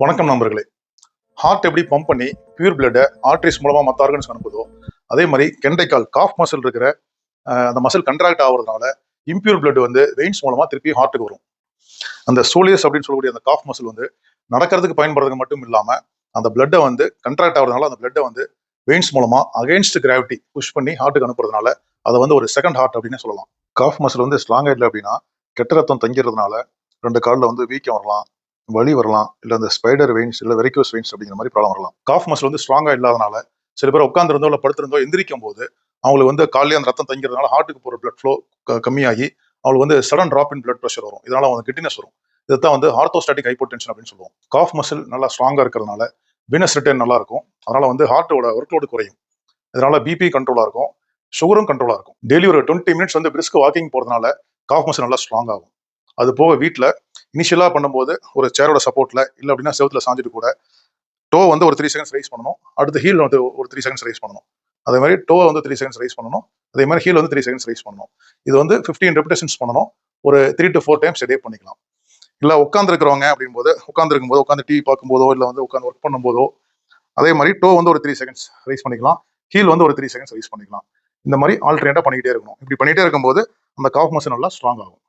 வணக்கம் நண்பர்களே. ஹார்ட் எப்படி பம்ப் பண்ணி பியூர் பிளட்டை ஆர்ட்ரிஸ் மூலமா மற்ற ஆர்கன்ஸ் அனுப்புதோ அதே மாதிரி கெண்டைக்கால் காஃப் மசில் இருக்கிற அந்த மசில் கண்ட்ராக்ட் ஆகிறதுனால இம்பியூர் பிளட் வந்து வெயின்ஸ் மூலமா திருப்பி ஹார்ட்டுக்கு வரும். அந்த சோலியஸ் அப்படின்னு சொல்லக்கூடிய அந்த காஃப் மசில் வந்து நடக்கிறதுக்கு பயன்படுறதுக்கு மட்டும் இல்லாம அந்த பிளட்டை வந்து கண்ட்ராக்ட் ஆகிறதுனால அந்த பிளட்டை வந்து வெயின்ஸ் மூலமா அகேன்ஸ்ட் கிராவிட்டி புஷ் பண்ணி ஹார்ட்டுக்கு அனுப்புறதுனால அதை வந்து ஒரு செகண்ட் ஹார்ட் அப்படின்னு சொல்லலாம். காஃப் மசில் வந்து ஸ்ட்ராங் ஆயிடல அப்படின்னா கெட்ட ரத்தம் தங்கிறதுனால ரெண்டு காலில் வந்து வீக்கம் வரலாம். வலி வரலாம் இல்லை அந்த ஸ்பைடர் வெயின்ஸ் இல்லை வெரிக்கோஸ் வெயின்ஸ் அப்படிங்கிற மாதிரி ப்ராப்ளம் வரலாம். காஃப் மசில் வந்து ஸ்ட்ராங்காக இல்லாதனால சில பேர் உட்காந்துருந்தோ இல்லை படுத்திருந்தோ எந்திரிக்கும் போது அவங்களுக்கு வந்து காலையிலே அந்த ரத்தம் தங்கிறதுனால ஹார்ட்டுக்கு போகிற பிளட் ஃப்ளோ கம்மியாகி அவங்களுக்கு வந்து sudden drop in blood pressure வரும். இதனால அவங்க கிட்டினஸ் வரும். இதுதான் வந்து ஆர்த்தோஸ்டாட்டிக் ஹைப்போடென்ஷன் அப்படின்னு சொல்லுவோம். காஃப் மசில் நல்லா ஸ்ட்ராங்காக இருக்கிறதுனால வீனஸ் ரிட்டர்ன் நல்லா இருக்கும். அதனால வந்து ஹார்ட்டோட ஒர்க் லோடு குறையும். இதனால பிபி கண்ட்ரோலாக இருக்கும். சுகரும் கண்ட்ரோலாக இருக்கும். டெய்லி ஒரு டுவெண்ட்டி மினிட்ஸ் வந்து பிரிஸ்க் வாக்கிங் போகிறதுனால காஃப் மசில் நல்லா ஸ்ட்ராங் ஆகும். அது போக வீட்டில் இனிஷியலாக பண்ணும்போது ஒரு சேரோட சப்போர்ட்டில் இல்லை அப்படின்னா செவுத்துல சாஞ்சிட்டு கூட டோ வந்து ஒரு த்ரீ செகண்ட்ஸ் ரைஸ் பண்ணணும். அடுத்து ஹீல் வந்து ஒரு த்ரீ செகண்ட்ஸ் ரைஸ் பண்ணணும். அதே மாதிரி டோ வந்து த்ரீ செகண்ட்ஸ் ரைஸ் பண்ணணும். அதே மாதிரி ஹீல் வந்து த்ரீ செகண்ட்ஸ் ரைஸ் பண்ணணும். இது வந்து ஃபிஃப்டீன் ரெப்டேஷன்ஸ் பண்ணணும். ஒரு three to four times day பண்ணிக்கலாம். இல்லை உட்காந்துருக்கிறவங்க அப்படின்போது உட்காந்துருக்கும் போது உட்காந்து டிவி பார்க்கும்போதோ இல்லை வந்து உட்காந்து ஒர்க் பண்ணும்போதோ அதே மாதிரி டோ வந்து ஒரு த்ரீ செகண்ட்ஸ் ரைஸ் பண்ணிக்கலாம். ஹீல் வந்து ஒரு த்ரீ செகண்ட்ஸ் ரைஸ் பண்ணிக்கலாம். இந்த மாதிரி ஆல்டர்னேட்டாக பண்ணிக்கிட்டே இருக்கணும். இப்படி பண்ணிகிட்டே இருக்கும்போது அந்த காஃப் மசில் நல்லா ஸ்ட்ராங் ஆகும்.